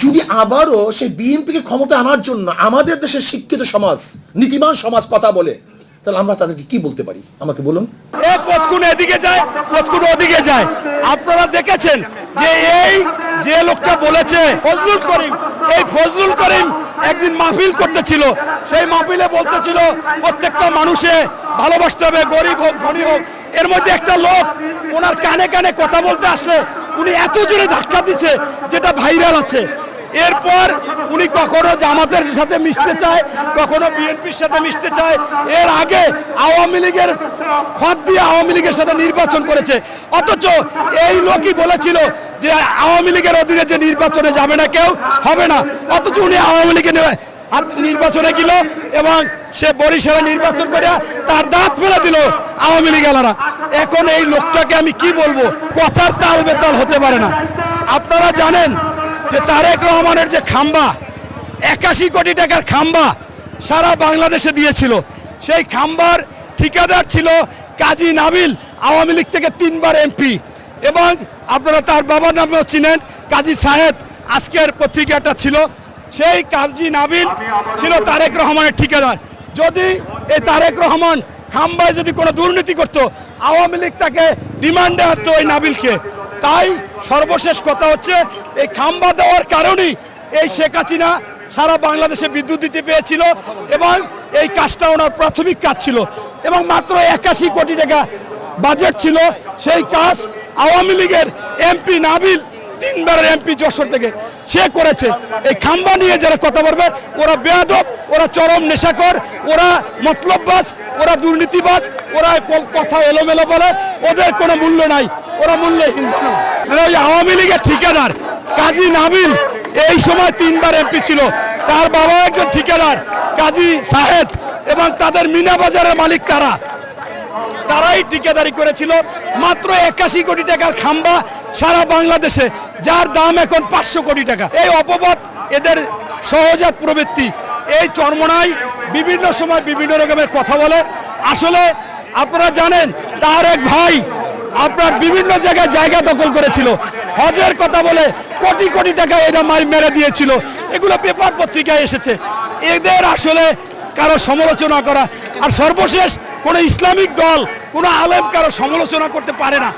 যদি আবারও সেই বিএনপিকে ক্ষমতা আনার জন্য আমাদের দেশের শিক্ষিত সমাজ, নীতিমান সমাজ কথা বলে, তাহলে আমরা তাদেরকে কি বলতে পারি? আমাকে বলুন। এদিকে যায় ওদিকে যায়। আপনারা দেখেছেন যে এই যে লোকটা বলেছে, ফজলুল করিম, এই ফজলুল করিম একদিন মাহফিল করতেছিল। সেই মাহফিলে বলতেছিল, প্রত্যেকটা মানুষে ভালোবাসতে হবে, গরিব হোক, ধনী হোক। এর মধ্যে একটা লোক, ওনার কানে কানে কথা বলতে আসলে উনি এত জোরে ধাক্কা দিছে, যেটা ভাইরাল আছে। এরপর উনি কখনো জামাতের সাথে মিশতে চায়, কখনো বিএনপির সাথে মিশতে চায়। এর আগে আওয়ামী লীগের খত দিয়ে আওয়ামী লীগের সাথে নির্বাচন করেছে। অথচ এই লোকই বলেছিল যে আওয়ামী লীগের অধীনে যে নির্বাচনে যাবে না কেউ, হবে না। অথচ উনি আওয়ামী লীগের নির্বাচনে গেল এবং সে বরিশালে নির্বাচন করে তার দাঁত ফেলে দিল আওয়ামী লীগেরা এখন এই লোকটাকে আমি কি বলব? কথার তাল বেতাল হতে পারে না। আপনারা জানেন যে তারেক রহমানের যে খাম্বা একাশি কোটি টাকার খাম্বা সারা বাংলাদেশে দিয়েছিল। সেই খাম্বার ঠিকাদার ছিল কাজী নাবিল আওয়ামী লীগ থেকে তিনবার এমপি। এবং আপনারা তার বাবার নামেও চিনেন কাজী সাহেদ আজকের পত্রিকাটা ছিল। সেই কাজী নাবিল ছিল তারেক রহমানের ঠিকাদার। যদি এই তারেক রহমান খাম্বায় যদি কোনো দুর্নীতি করত আওয়ামী লীগ তাকে রিমান্ডে হতো ওই নাবিলকে। তাই সর্বশেষ কথা হচ্ছে, এই খাম্বা দেওয়ার কারণেই এই শেখ হাসিনা সারা বাংলাদেশে বিদ্যুৎ দিতে পেয়েছিল এবং এই কাজটা ওনার প্রাথমিক কাজ ছিল। এবং মাত্র একাশি কোটি টাকা বাজেট ছিল, সেই কাজ আওয়ামী লীগের এমপি নাবিল, তিনবারের এমপি যশোর থেকে সে করেছে। এই খাম্বা নিয়ে যারা কথা বলবে, ওরা বেয়াদব, ওরা চরম নেশাকর ওরা মতলববাজ, ওরা দুর্নীতিবাজ, ওরা কথা এলোমেলো বলে, ওদের কোনো মূল্য নাই। ওরা মূল্যহীন। ওই আওয়ামী লীগের ঠিকাদার কাজী নাবিল এই সময় তিনবার এমপি ছিল। তার বাবা একজন ঠিকাদার, কাজী সাহেদ এবং তাদের মিনা বাজারের মালিক তারা। তারাই ঠিকাদারি করেছিল। মাত্র একাশি কোটি টাকার খাম্বা সারা বাংলাদেশে, যার দাম এখন পাঁচশো কোটি টাকা। এই অপবাদ এদের সহজাত প্রবৃত্তি। এই চর্মনাই বিভিন্ন সময় বিভিন্ন রকমের কথা বলে। আসলে আপনারা জানেন, তার এক ভাই আপনার বিভিন্ন জায়গায় জায়গা দখল করেছিল। হজের কথা বলে কোটি কোটি টাকা এরা মাই মেরে দিয়েছিল। এগুলো পেপার পত্রিকায় এসেছে। এদের আসলে কারও সমালোচনা করা। আর সর্বশেষ কোনো ইসলামিক দল, কোনো আলেম কারও সমালোচনা করতে পারে না।